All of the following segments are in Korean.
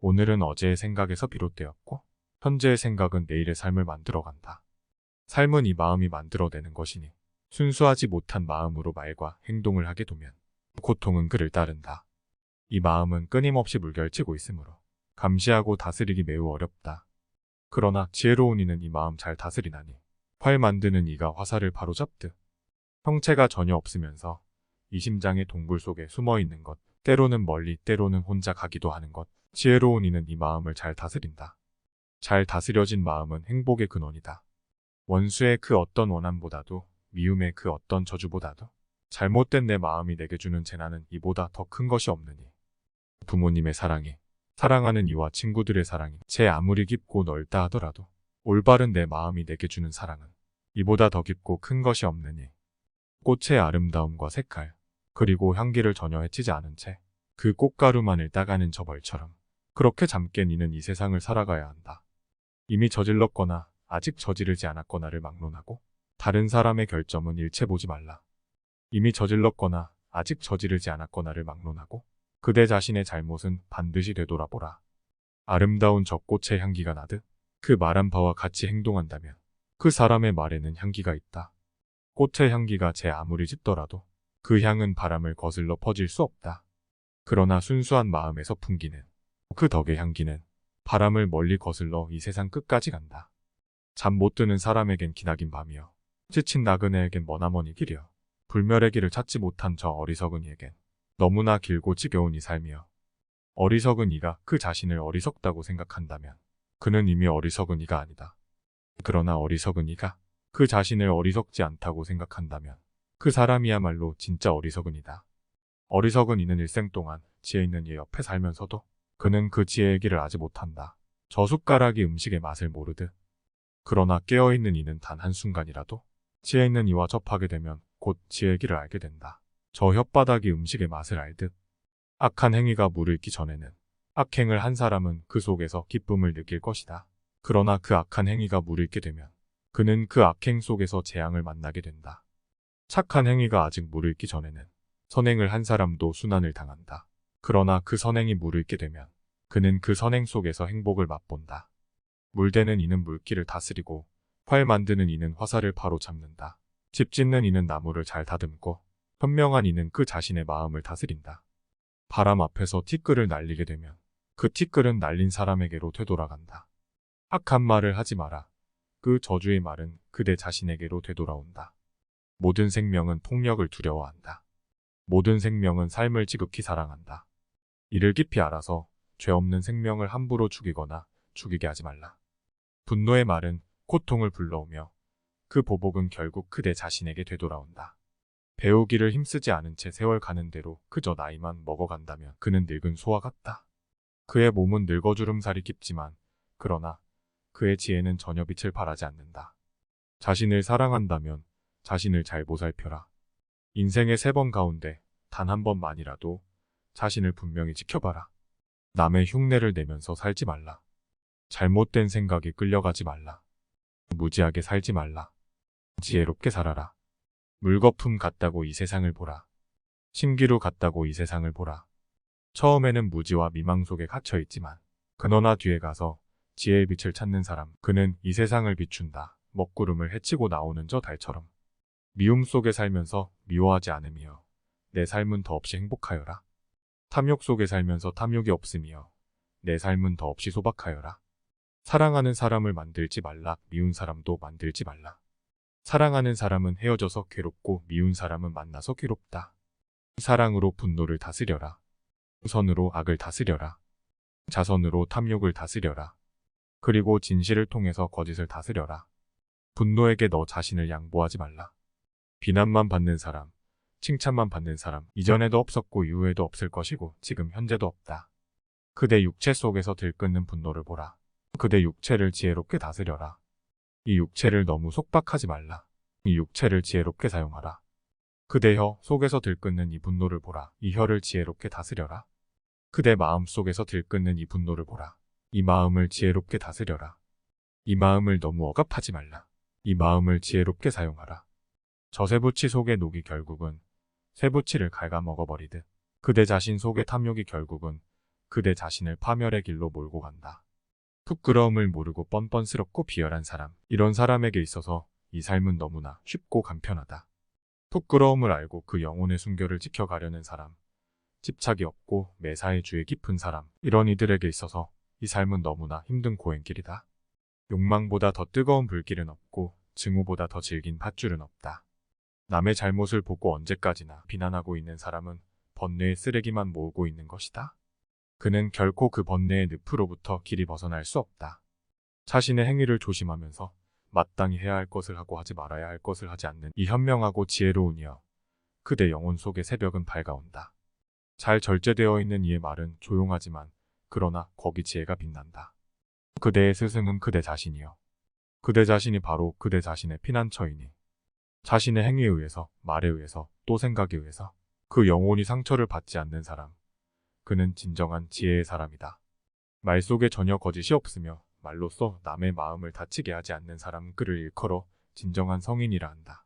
오늘은 어제의 생각에서 비롯되었고 현재의 생각은 내일의 삶을 만들어간다. 삶은 이 마음이 만들어내는 것이니 순수하지 못한 마음으로 말과 행동을 하게 되면 고통은 그를 따른다. 이 마음은 끊임없이 물결치고 있으므로 감시하고 다스리기 매우 어렵다. 그러나 지혜로운 이는 이 마음 잘 다스리나니 활 만드는 이가 화살을 바로잡듯 형체가 전혀 없으면서 이 심장의 동굴 속에 숨어 있는 것, 때로는 멀리 때로는 혼자 가기도 하는 것, 지혜로운 이는 이 마음을 잘 다스린다. 잘 다스려진 마음은 행복의 근원이다. 원수의 그 어떤 원한보다도 미움의 그 어떤 저주보다도 잘못된 내 마음이 내게 주는 재난은 이보다 더 큰 것이 없느니 부모님의 사랑이 사랑하는 이와 친구들의 사랑이 제 아무리 깊고 넓다 하더라도 올바른 내 마음이 내게 주는 사랑은 이보다 더 깊고 큰 것이 없느니 꽃의 아름다움과 색깔 그리고 향기를 전혀 해치지 않은 채 그 꽃가루만을 따가는 저 벌처럼 그렇게 잠께 니는 이 세상을 살아가야 한다. 이미 저질렀거나 아직 저지르지 않았거나를 막론하고 다른 사람의 결점은 일체 보지 말라. 이미 저질렀거나 아직 저지르지 않았거나를 막론하고 그대 자신의 잘못은 반드시 되돌아보라. 아름다운 저 꽃의 향기가 나듯 그 말한 바와 같이 행동한다면 그 사람의 말에는 향기가 있다. 꽃의 향기가 제 아무리 짙더라도 그 향은 바람을 거슬러 퍼질 수 없다. 그러나 순수한 마음에서 풍기는 그 덕의 향기는 바람을 멀리 거슬러 이 세상 끝까지 간다. 잠 못 드는 사람에겐 기나긴 밤이여. 지친 나그네에겐 머나머니 길이여. 불멸의 길을 찾지 못한 저 어리석은 이에겐 너무나 길고 지겨운 이 삶이여. 어리석은 이가 그 자신을 어리석다고 생각한다면 그는 이미 어리석은 이가 아니다. 그러나 어리석은 이가 그 자신을 어리석지 않다고 생각한다면 그 사람이야말로 진짜 어리석은 이다. 어리석은 이는 일생 동안 지혜 있는 이 옆에 살면서도 그는 그 지혜의 길을 아지 못한다. 저 숟가락이 음식의 맛을 모르듯. 그러나 깨어있는 이는 단 한순간이라도 지혜 있는 이와 접하게 되면 곧 지혜의 길을 알게 된다. 저 혓바닥이 음식의 맛을 알듯. 악한 행위가 무르익기 전에는 악행을 한 사람은 그 속에서 기쁨을 느낄 것이다. 그러나 그 악한 행위가 무르익게 되면 그는 그 악행 속에서 재앙을 만나게 된다. 착한 행위가 아직 무르익기 전에는 선행을 한 사람도 순환을 당한다. 그러나 그 선행이 무르익게 되면 그는 그 선행 속에서 행복을 맛본다. 물대는 이는 물기를 다스리고 활 만드는 이는 화살을 바로 잡는다. 집 짓는 이는 나무를 잘 다듬고 현명한 이는 그 자신의 마음을 다스린다. 바람 앞에서 티끌을 날리게 되면 그 티끌은 날린 사람에게로 되돌아간다. 악한 말을 하지 마라. 그 저주의 말은 그대 자신에게로 되돌아온다. 모든 생명은 폭력을 두려워한다. 모든 생명은 삶을 지극히 사랑한다. 이를 깊이 알아서 죄 없는 생명을 함부로 죽이거나 죽이게 하지 말라. 분노의 말은 고통을 불러오며 그 보복은 결국 그대 자신에게 되돌아온다. 배우기를 힘쓰지 않은 채 세월 가는 대로 그저 나이만 먹어간다면 그는 늙은 소와 같다. 그의 몸은 늙어주름살이 깊지만 그러나 그의 지혜는 전혀 빛을 발하지 않는다. 자신을 사랑한다면 자신을 잘 보살펴라. 인생의 세 번 가운데 단 한 번만이라도 자신을 분명히 지켜봐라. 남의 흉내를 내면서 살지 말라. 잘못된 생각에 끌려가지 말라. 무지하게 살지 말라. 지혜롭게 살아라. 물거품 같다고 이 세상을 보라. 신기루 같다고 이 세상을 보라. 처음에는 무지와 미망 속에 갇혀 있지만 그너나 뒤에 가서 지혜의 빛을 찾는 사람 그는 이 세상을 비춘다. 먹구름을 헤치고 나오는 저 달처럼 미움 속에 살면서 미워하지 않으며 내 삶은 더없이 행복하여라. 탐욕 속에 살면서 탐욕이 없으며 내 삶은 더없이 소박하여라. 사랑하는 사람을 만들지 말라. 미운 사람도 만들지 말라. 사랑하는 사람은 헤어져서 괴롭고 미운 사람은 만나서 괴롭다. 사랑으로 분노를 다스려라. 선으로 악을 다스려라. 자선으로 탐욕을 다스려라. 그리고 진실을 통해서 거짓을 다스려라. 분노에게 너 자신을 양보하지 말라. 비난만 받는 사람, 칭찬만 받는 사람, 이전에도 없었고 이후에도 없을 것이고 지금 현재도 없다. 그대 육체 속에서 들끓는 분노를 보라. 그대 육체를 지혜롭게 다스려라. 이 육체를 너무 속박하지 말라. 이 육체를 지혜롭게 사용하라. 그대 혀 속에서 들끓는 이 분노를 보라. 이 혀를 지혜롭게 다스려라. 그대 마음 속에서 들끓는 이 분노를 보라. 이 마음을 지혜롭게 다스려라. 이 마음을 너무 억압하지 말라. 이 마음을 지혜롭게 사용하라. 저세부치 속의 녹이 결국은 세부치를 갉아먹어버리듯 그대 자신 속의 탐욕이 결국은 그대 자신을 파멸의 길로 몰고 간다. 부끄러움을 모르고 뻔뻔스럽고 비열한 사람. 이런 사람에게 있어서 이 삶은 너무나 쉽고 간편하다. 부끄러움을 알고 그 영혼의 순결을 지켜가려는 사람. 집착이 없고 매사에 주의 깊은 사람. 이런 이들에게 있어서 이 삶은 너무나 힘든 고행길이다. 욕망보다 더 뜨거운 불길은 없고 증오보다 더 질긴 밧줄은 없다. 남의 잘못을 보고 언제까지나 비난하고 있는 사람은 번뇌의 쓰레기만 모으고 있는 것이다. 그는 결코 그 번뇌의 늪으로부터 길이 벗어날 수 없다. 자신의 행위를 조심하면서 마땅히 해야 할 것을 하고 하지 말아야 할 것을 하지 않는 이 현명하고 지혜로운 이여. 그대 영혼 속의 새벽은 밝아온다. 잘 절제되어 있는 이의 말은 조용하지만 그러나 거기 지혜가 빛난다. 그대의 스승은 그대 자신이요. 그대 자신이 바로 그대 자신의 피난처이니 자신의 행위에 의해서, 말에 의해서, 또 생각에 의해서 그 영혼이 상처를 받지 않는 사람. 그는 진정한 지혜의 사람이다. 말 속에 전혀 거짓이 없으며 말로써 남의 마음을 다치게 하지 않는 사람은 그를 일컬어 진정한 성인이라 한다.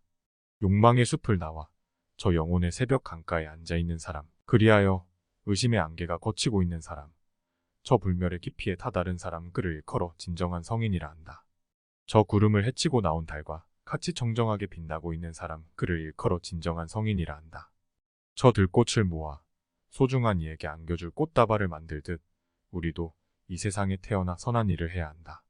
욕망의 숲을 나와 저 영혼의 새벽 강가에 앉아 있는 사람. 그리하여 의심의 안개가 걷히고 있는 사람. 저 불멸의 깊이에 다다른 사람 그를 일컬어 진정한 성인이라 한다. 저 구름을 헤치고 나온 달과 같이 정정하게 빛나고 있는 사람 그를 일컬어 진정한 성인이라 한다. 저 들꽃을 모아 소중한 이에게 안겨줄 꽃다발을 만들듯 우리도 이 세상에 태어나 선한 일을 해야 한다.